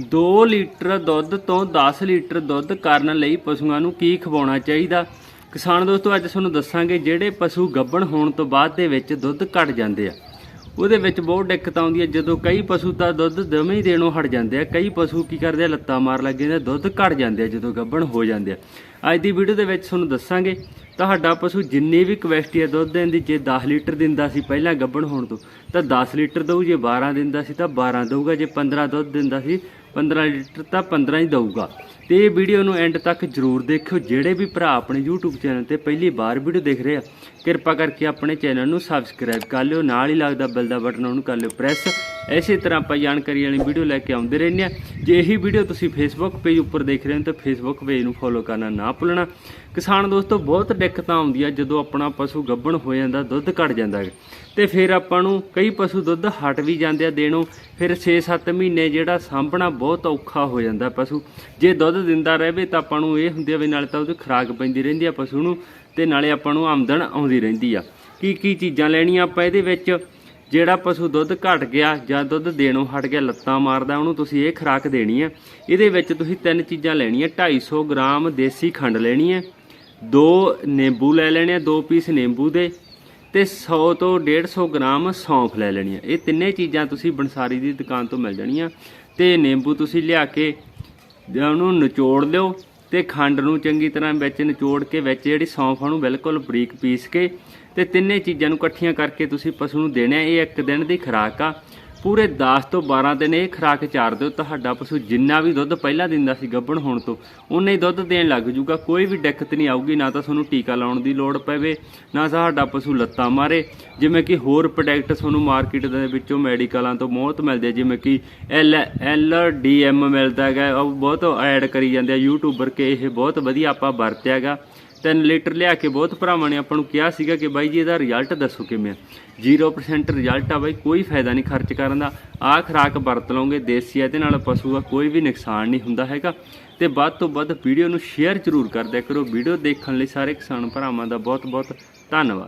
2 litre ਦੁੱਧ ਤੋਂ 10 litre ਦੁੱਧ ਕਰਨ ਲਈ ਪਸ਼ੂਆਂ ਨੂੰ ਕੀ ਖਵਾਉਣਾ ਚਾਹੀਦਾ? ਕਿਸਾਨ ਦੋਸਤੋ, ਅੱਜ ਤੁਹਾਨੂੰ ਦੱਸਾਂਗੇ ਜਿਹੜੇ ਪਸ਼ੂ ਗੱਭਣ ਹੋਣ ਤੋਂ ਬਾਅਦ ਦੇ ਵਿੱਚ ਦੁੱਧ ਘਟ ਜਾਂਦੇ ਆ। ਉਹਦੇ ਵਿੱਚ ਬਹੁਤ ਦਿੱਕਤ ਆਉਂਦੀ ਹੈ ਜਦੋਂ ਕਈ ਪਸ਼ੂ ਤਾਂ ਦੁੱਧ ਦਵੇਂ ਹੀ ਦੇਣੋਂ ਹਟ ਜਾਂਦੇ ਆ। ਕਈ ਪਸ਼ੂ ਕੀ ਕਰਦੇ ਆ? ਲੱਤਾਂ ਮਾਰ ਲੱਗ ਜਾਂਦੇ ਆ। ਦੁੱਧ ਘਟ ਜਾਂਦੇ ਆ ਜਦੋਂ ਗੱਭਣ ਹੋ ਜਾਂਦੇ ਆ। ਅੱਜ ਦੀ ਵੀਡੀਓ ਦੇ ਵਿੱਚ ਤੁਹਾਨੂੰ ਦੱਸਾਂਗੇ, ਤੁਹਾਡਾ ਪਸ਼ੂ ਜਿੰਨੀ ਵੀ ਕਵੈਸਟੀ ਹੈ ਦੁੱਧ ਦੇਣ ਦੀ, ਜੇ 10 ਲੀਟਰ ਦਿੰਦਾ ਸੀ ਪਹਿਲਾਂ ਗੱਭਣ ਹੋਣ ਤੋਂ, ਤਾਂ 10 ਲੀਟਰ ਦਊ, ਜੇ 12 ਦਿੰਦਾ ਸੀ ਤਾਂ 12 ਦਊਗਾ। ਜੇ 15 ਦੁੱਧ ਦਿੰਦਾ ਸੀ 15 ਲੀਟਰ ਤਾਂ 15 ਹੀ ਦਊਗਾ। ਤੇ ਇਹ ਵੀਡੀਓ ਨੂੰ ਐਂਡ ਤੱਕ ਜਰੂਰ ਦੇਖਿਓ। ਜਿਹੜੇ ਵੀ ਭਰਾ ਆਪਣੇ YouTube ਚੈਨਲ ਤੇ ਪਹਿਲੀ ਵਾਰ ਵੀਡੀਓ ਦੇਖ ਰਹੇ ਆ, ਕਿਰਪਾ ਕਰਕੇ ਆਪਣੇ ਚੈਨਲ ਨੂੰ ਸਬਸਕ੍ਰਾਈਬ ਕਰ ਲਿਓ। ਨਾਲ ਹੀ ਲੱਗਦਾ ਬੈਲ ਦਾ ਬਟਨ ਉਹਨੂੰ ਕਰ ਲਿਓ। ਪ੍ਰੈਸ ਐਸੇ ਤਰ੍ਹਾਂ ਆਪਾਂ ਜਾਣਕਾਰੀ ਵਾਲੀ ਵੀਡੀਓ ਲੈ ਕੇ ਆਉਂਦੇ ਰਹਿੰਦੇ ਆ ਜੇ ਇਹੀ ਵੀਡੀਓ ਤੁਸੀਂ ਫੇਸਬੁੱਕ ਪੇਜ ਉੱਪਰ ਦੇਖ ਰਹੇ ਹੋ ਤਾਂ ਫੇਸਬੁੱਕ ਪੇਜ ਨੂੰ ਫੋਲੋ ਕਰਨਾ ਨਾ ਭੁੱਲਣਾ। ਕਿਸਾਨ ਦੋਸਤੋ, ਬਹੁਤ ਦਿੱਕਤਾਂ ਆਉਂਦੀਆਂ ਜਦੋਂ ਆਪਣਾ ਪਸ਼ੂ ਗੱਭਣ ਹੋ ਜਾਂਦਾ, ਦੁੱਧ ਘਟ ਜਾਂਦਾ ਹੈ। ਤੇ ਫਿਰ ਆਪਾਂ ਨੂੰ ਕਈ ਪਸ਼ੂ ਦੁੱਧ ਹਟ ਵੀ ਜਾਂਦੇ ਆ ਦੇਣੋਂ। ਫਿਰ 6-7 ਮਹੀਨੇ ਜਿਹੜਾ ਸਾਂਭਣਾ ਬਹੁਤ ਔਖਾ ਹੋ ਜਾਂਦਾ ਪਸ਼ੂ। ਜੇ ਦੁੱਧ ਦਿੰਦਾ ਰਹੇ ਤਾਂ ਆਪਾਂ ਨੂੰ ਇਹ ਹੁੰਦੀ ਆ ਵੀ ਨਾਲੇ ਤਾਂ ਉਹਦੀ ਖੁਰਾਕ ਪੈਂਦੀ ਰਹਿੰਦੀ ਆ ਪਸ਼ੂ ਨੂੰ ਤੇ ਨਾਲੇ ਆਪਾਂ ਨੂੰ ਆਮਦਨ ਆਉਂਦੀ ਰਹਿੰਦੀ ਆ। ਕੀ ਕੀ ਚੀਜ਼ਾਂ ਲੈਣੀਆਂ ਆਪਾਂ ਇਹਦੇ ਵਿੱਚ? ਜਿਹੜਾ ਪਸ਼ੂ ਦੁੱਧ ਘਟ ਗਿਆ ਜਾਂ ਦੁੱਧ ਦੇਣੋਂ ਹਟ ਗਿਆ, ਲੱਤਾਂ ਮਾਰਦਾ, ਉਹਨੂੰ ਤੁਸੀਂ ਇਹ ਖੁਰਾਕ ਦੇਣੀ ਹੈ। ਇਹਦੇ ਵਿੱਚ ਤੁਸੀਂ ਤਿੰਨ ਚੀਜ਼ਾਂ ਲੈਣੀਆਂ 250 ਗ੍ਰਾਮ ਦੇਸੀ ਖੰਡ ਲੈਣੀ ਹੈ, ਦੋ ਨਿੰਬੂ ਲੈ ਲੈਣੇ ਆ, ਦੋ ਪੀਸ ਨਿੰਬੂ ਦੇ, ਤੇ 100 ਤੋਂ 150 ਗ੍ਰਾਮ ਸੌਂਫ ਲੈ ਲੈਣੀ ਹੈ। ਇਹ ਤਿੰਨੇ ਚੀਜ਼ਾਂ ਤੁਸੀਂ ਬੰਸਾਰੀ ਦੀ ਦੁਕਾਨ ਤੋਂ ਮਿਲ ਜਾਣੀਆਂ, ਤੇ ਨਿੰਬੂ ਤੁਸੀਂ ਲਿਆ ਕੇ ਜਾਂ ਉਹਨੂੰ ਨਿਚੋੜ ਲਿਓ ਤੇ ਖੰਡ ਨੂੰ ਚੰਗੀ ਤਰ੍ਹਾਂ ਵਿੱਚ ਨਿਚੋੜ ਕੇ ਵਿੱਚ ਜਿਹੜੀ ਸੌਂਫ ਆ ਉਹਨੂੰ ਬਿਲਕੁਲ ਬਰੀਕ ਪੀਸ ਕੇ ਤੇ ਤਿੰਨੇ ਚੀਜ਼ਾਂ ਨੂੰ ਇਕੱਠੀਆਂ ਕਰਕੇ ਤੁਸੀਂ ਪਸ਼ੂ ਨੂੰ ਦੇਣਾ ਹੈ। ਇਹ ਇੱਕ ਦਿਨ ਦੀ ਖੁਰਾਕ ਆ ਪੂਰੇ 10 ਤੋਂ 12 ਦਿਨ ਇਹ ਖੁਰਾਕ ਚਾਰ ਦਿਓ, ਤੁਹਾਡਾ ਪਸ਼ੂ ਜਿੰਨਾ ਵੀ ਦੁੱਧ ਪਹਿਲਾਂ ਦਿੰਦਾ ਸੀ ਗੱਭਣ ਹੋਣ ਤੋਂ ਉਨਾ ਹੀ ਦੁੱਧ ਦੇਣ ਲੱਗ ਜੂਗਾ। ਕੋਈ ਵੀ ਦਿੱਕਤ ਨਹੀਂ ਆਊਗੀ, ਨਾ ਤਾਂ ਤੁਹਾਨੂੰ ਟੀਕਾ ਲਾਉਣ ਦੀ ਲੋੜ ਪਵੇ, ਨਾ ਸਾਡਾ ਪਸ਼ੂ ਲੱਤਾਂ ਮਾਰੇ। ਜਿਵੇਂ ਕਿ ਹੋਰ ਪ੍ਰੋਡਕਟ ਤੁਹਾਨੂੰ ਮਾਰਕੀਟ ਦੇ ਵਿੱਚੋਂ ਮੈਡੀਕਲਾਂ ਤੋਂ ਬਹੁਤ ਮਿਲਦੇ ਜਿਵੇਂ ਕਿ ਐਲ ਐਲ ਡੀ ਐਮ ਮਿਲਦਾ ਹੈਗਾ, ਉਹ ਬਹੁਤ ਐਡ ਕਰੀ ਜਾਂਦੇ ਆ। ਯੂਟਿਊਬਰ ਕੇ ਇਹ ਬਹੁਤ ਵਧੀਆ ਆਪਾਂ ਵਰਤਿਆ ਹੈਗਾ। 3 ਲੀਟਰ ਲਿਆ ਕੇ ਬਹੁਤ ਭਰਾਵਾਂ ਨੇ ਆਪਾਂ ਨੂੰ ਕਿਹਾ ਸੀਗਾ ਕਿ ਬਾਈ ਜੀ ਇਹਦਾ ਰਿਜ਼ਲਟ ਦੱਸੋ ਕਿਵੇਂ ਆ। 0% ਰਿਜ਼ਲਟ ਆ ਬਾਈ, ਕੋਈ ਫਾਇਦਾ ਨਹੀਂ ਖਰਚ ਕਰਨ ਦਾ। ਆਹ ਖੁਰਾਕ ਵਰਤ ਲਓਗੇ, ਦੇਸੀ ਇਹਦੇ ਨਾਲ ਪਸ਼ੂ ਦਾ ਕੋਈ ਵੀ ਨੁਕਸਾਨ ਨਹੀਂ ਹੁੰਦਾ ਹੈਗਾ। ਤੇ ਵੱਧ ਤੋਂ ਵੱਧ ਵੀਡੀਓ ਨੂੰ ਸ਼ੇਅਰ ਜ਼ਰੂਰ ਕਰ ਦਿਆ ਕਰੋ। ਵੀਡੀਓ ਦੇਖਣ ਲਈ ਸਾਰੇ ਕਿਸਾਨ ਭਰਾਵਾਂ ਦਾ ਬਹੁਤ ਬਹੁਤ ਧੰਨਵਾਦ।